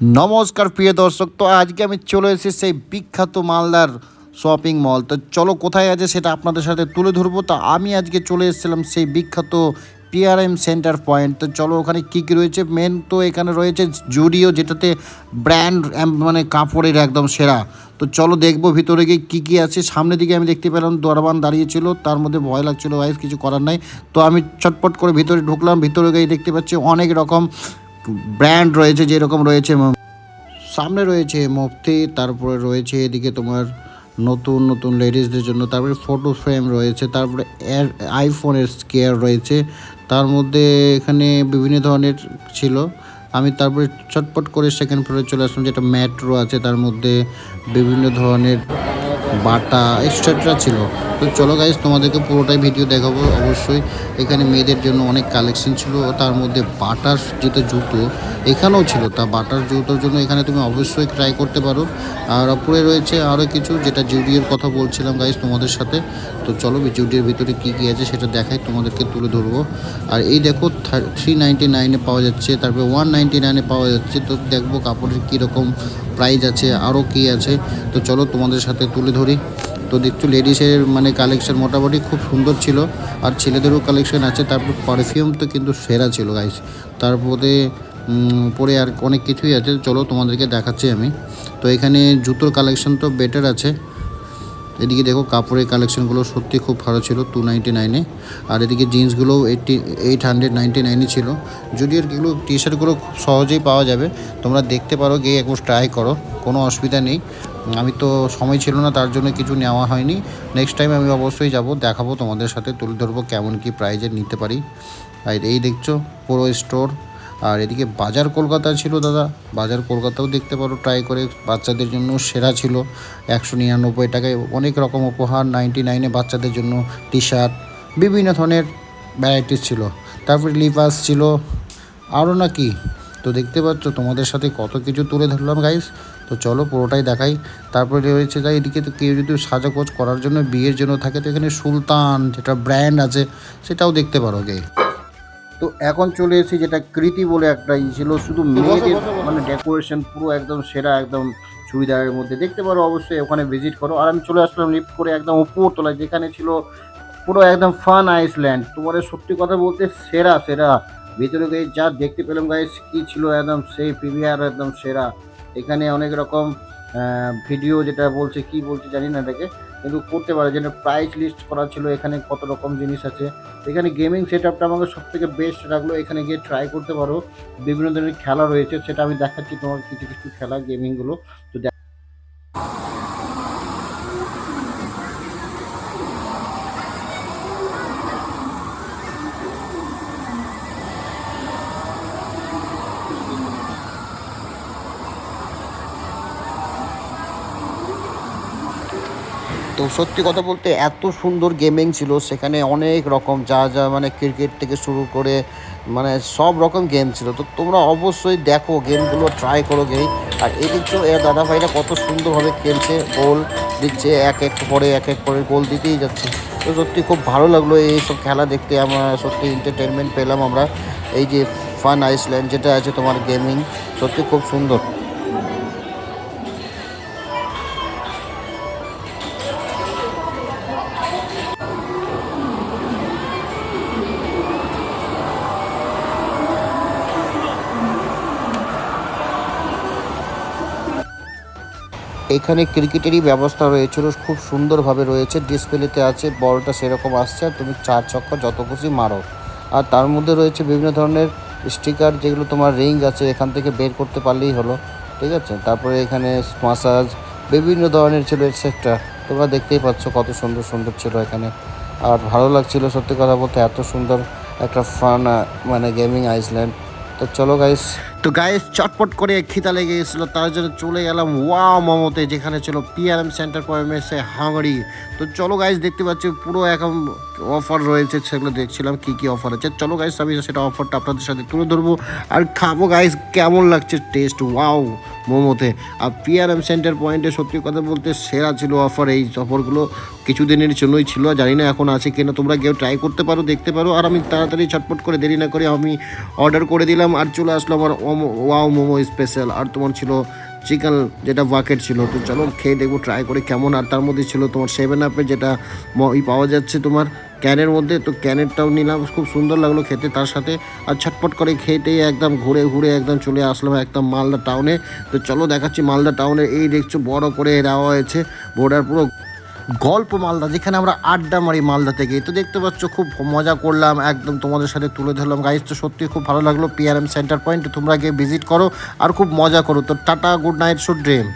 নমস্কার, প্রিয় দর্শক। তো আজকে আমি চলে এসেছি সেই বিখ্যাত মালদার শপিং মল। তো চলো, কোথায় আছে সেটা আপনাদের সাথে তুলে ধরবো। তো আমি আজকে চলে এসেছিলাম সেই বিখ্যাত পিআরএম সেন্টার পয়েন্ট তো চলো, ওখানে কী কী রয়েছে? মেন তো এখানে রয়েছে জুডিও যেটাতে ব্র্যান্ড মানে কাপড়ের একদম সেরা। তো চলো, দেখব ভিতরে গিয়ে কী কী আছে। সামনের দিকে আমি দেখতে পেলাম, দরবান দাঁড়িয়েছিল তার মধ্যে ভয় লাগছিল ওয়াইফ কিছু করার নাই। তো আমি চটপট করে ভিতরে ঢুকলাম। ভিতরে গিয়ে দেখতে পাচ্ছি অনেক রকম ব্র্যান্ড রয়েছে যেরকম রয়েছে সামনে রয়েছে মুফতি, তারপরে রয়েছে এদিকে তোমার নতুন নতুন লেডিসদের জন্য, তারপরে ফটো ফ্রেম রয়েছে, তারপরে এর আইফোনের স্কেয়ার রয়েছে, তার মধ্যে এখানে বিভিন্ন ধরনের ছিল। আমি তারপরে চটপট করে সেকেন্ড ফ্লোরে চলে আসলাম, যেটা মেট্রো আছে, তার মধ্যে বিভিন্ন ধরনের বাটা এক্সট্রা ছিল। তো চলো গাইজ তোমাদেরকে পুরোটাই ভিডিও দেখাবো। অবশ্যই এখানে মেয়েদের জন্য অনেক কালেকশন ছিল, তার মধ্যে বাটার যেটা জুতো, এখানেও ছিল। তা বাটার জুতোর জন্য এখানে তুমি অবশ্যই ট্রাই করতে পারো। আর উপরে রয়েছে আরও কিছু, যেটা জুডিওর কথা বলছিলাম গাইজ তোমাদের সাথে। তো চলো জুডিওর ভিতরে কী কী আছে সেটা দেখাই, তোমাদেরকে তুলে ধরবো। আর এই দেখো থ্রি নাইনটি নাইনে পাওয়া যাচ্ছে, তারপরে ওয়ান নাইনটি নাইনে পাওয়া যাচ্ছে। তো দেখব কাপড়ের কীরকম প্রাইস আছে আরও কী আছে। তো চলো তোমাদের সাথে তুলে ধরি। তো দেখছ লেডিসের মানে কালেকশন মোটামুটি খুব সুন্দর ছিল। আর ছেলেদেরও কালেকশন আছে, তারপর পারফিউম তো কিন্তু সেরা ছিল গাইস তারপরে পরে আর অনেক কিছুই আছে। চলো তোমাদেরকে দেখাচ্ছি আমি। তো এখানে জুতোর কালেকশন তো বেটার আছে। এদিকে দেখো কাপড়ের কালেকশনগুলো সত্যি খুব ভালো ছিল টু নাইনটি নাইনে আর এদিকে জিন্সগুলো এইটটি এইট হান্ড্রেড নাইনটি নাইনে ছিল। যদিও এগুলো টি শার্টগুলো খুব সহজেই পাওয়া যাবে, তোমরা দেখতে পারো, গিয়ে একবার ট্রাই করো, কোনো অসুবিধা নেই। আমি তো সময় ছিল না, তার জন্য কিছু নেওয়া হয়নি। নেক্সট টাইম আমি অবশ্যই যাব, দেখাবো তোমাদের সাথে, তুলে ধরবো কেমন কি প্রাইজে নিতে পারি। আর এই দেখছ, পুরো স্টোর আর এদিকে বাজার কলকাতা ছিল দাদা। বাজার কলকাতাও দেখতে পারো ট্রাই করে বাচ্চাদের জন্য সেরা ছিল। একশো নিরানব্বই টাকায় অনেক রকম উপহার নাইনটি নাইনে বাচ্চাদের জন্য টি শার্ট বিভিন্ন ধরনের ভ্যারাইটিস ছিল। তারপরে লিপাস ছিল আরও না কি তো দেখতে পাচ্ছ, তোমাদের সাথে কত কিছু তুলে ধরলাম গাইস তো চলো পুরোটাই দেখাই। তারপরে রয়েছে যাই এদিকে তো কেউ যদি সাজাগোজ করার জন্য বিয়ের জন্য থাকে, তো এখানে সুলতান যেটা ব্র্যান্ড আছে, সেটাও দেখতে পারো গে। তো এখন চলে এসেছি যেটা কৃতি বলে একটা ই ছিল শুধু মেয়েদের মানে ডেকোরেশন পুরো একদম সেরা একদম চুড়িদারের মধ্যে। দেখতে পারো অবশ্যই ওখানে ভিজিট করো। আর আমি চলে আসলাম লিফট করে একদম উপর তলায় যেখানে ছিল পুরো একদম ফান আইসল্যান্ড তোমাদের সত্যি কথা বলতে সেরা সেরা। ভিতরে গিয়ে যা দেখতে পেলাম গাইস কি ছিল একদম সেই প্রিমিয়ার একদম সেরা। এখানে অনেক রকম ভিডিও যেটা বলছে কি বলছে জানি না এটাকে। কিন্তু করতে পারে যেন প্রাইস লিস্ট করা ছিল, এখানে কত রকম জিনিস আছে। এখানে গেমিং সেট আপটা আমাকে সব থেকে বেস্ট লাগল, এখানে গিয়ে ট্রাই করতে পারো। বিভিন্ন ধরনের খেলা রয়েছে, সেটা আমি দেখাচ্ছি তোমার কিছু কিছু খেলা গেমিংগুলো তো তো সত্যি কথা বলতে এত সুন্দর গেমিং ছিল, সেখানে অনেক রকম যা যা মানে ক্রিকেট থেকে শুরু করে মানে সব রকম গেম ছিল। তো তোমরা অবশ্যই দেখো গেমগুলো ট্রাই করো গেই আর দেখছ এ দাদা ভাইরা কত সুন্দরভাবে খেলছে, গোল দিচ্ছে এক এক করে এক এক করে গোল দিতেই যাচ্ছে। তো সত্যি খুব ভালো লাগল এইসব খেলা দেখতে। আমরা সত্যি এন্টারটেনমেন্ট পেলাম আমরা। এই যে ফান আইসল্যান্ড যেটা আছে তোমার গেমিং সত্যি খুব সুন্দর। এখানে ক্রিকেটেরই ব্যবস্থা রয়েছিল খুব সুন্দরভাবে রয়েছে ডিসপ্লেতে আছে, বলটা সেরকম আসছে, আর তুমি চার চক্কর যত খুশি মারো। আর তার মধ্যে রয়েছে বিভিন্ন ধরনের স্টিকার যেগুলো তোমার রিং আছে, এখান থেকে বের করতে পারলেই হলো, ঠিক আছে? তারপরে এখানে মাসাজ বিভিন্ন ধরনের ছিল এটসেট্রা তোমরা দেখতেই পাচ্ছ কত সুন্দর সুন্দর ছিল এখানে। আর ভালো লাগছিল, সত্যি কথা বলতে, এত সুন্দর একটা ফান মানে গেমিং আইসল্যান্ড তো চলো গাইস তো গাইস চটপট করে খিদা লেগে গেছিল, তার জন্য চলে গেলাম ওয়া মোমোতে যেখানে ছিল পিআরএম সেন্টার পয়েমেসে হাঙ্গারি। তো চলো গাইস দেখতে পাচ্ছি পুরো এখন অফার রয়েছে, সেগুলো দেখছিলাম কি কি অফার আছে। চলো গাইস আমি সেটা অফারটা আপনাদের সাথে তুলে ধরবো আর খাব গাইস কেমন লাগছে টেস্ট ওয়াও মোমোতে আর পিআরএম সেন্টার পয়েন্টে সত্যি কথা বলতে সেরা ছিল অফার এই অফারগুলো কিছুদিনের জন্যই ছিল, জানি না এখন আছে কিনা, তোমরা কেউ ট্রাই করতে পারো, দেখতে পারো। আর আমি তাড়াতাড়ি ছটপট করে দেরি না করে আমি অর্ডার করে দিলাম, আর চলে আসলো আমার ওয়াও মোমো স্পেশাল আর তোমার ছিল চিকেন যেটা বাকেট ছিল। তো চলো খেয়ে দেখব ট্রাই করে কেমন। আর তার মধ্যে ছিল তোমার সেভেন আপে যেটা ই পাওয়া যাচ্ছে তোমার ক্যানের মধ্যে। তো ক্যানেরটাও নিলাম, খুব সুন্দর লাগল খেতে তার সাথে। আর ছটপট করে খেতেই একদম ঘুরে ঘুরে একদম চলে আসলাম একদম মালদা টাউনে তো চলো দেখাচ্ছি মালদা টাউনে এই দেখছ বড় করে দেওয়া হয়েছে। বোর্ডার পুরো গল্প মালদা, যেখানে আমরা আড্ডা মারি মালদা থেকে। তো দেখতে পাচ্ছ, খুব মজা করলাম, একদম তোমাদের সাথে তুলে ধরলাম। গাইজ তো সত্যি খুব ভালো লাগল পিআরএম সেন্টার পয়েন্ট তোমরা গিয়ে ভিজিট করো, আর খুব মজা করো। তো tata good night sweet dream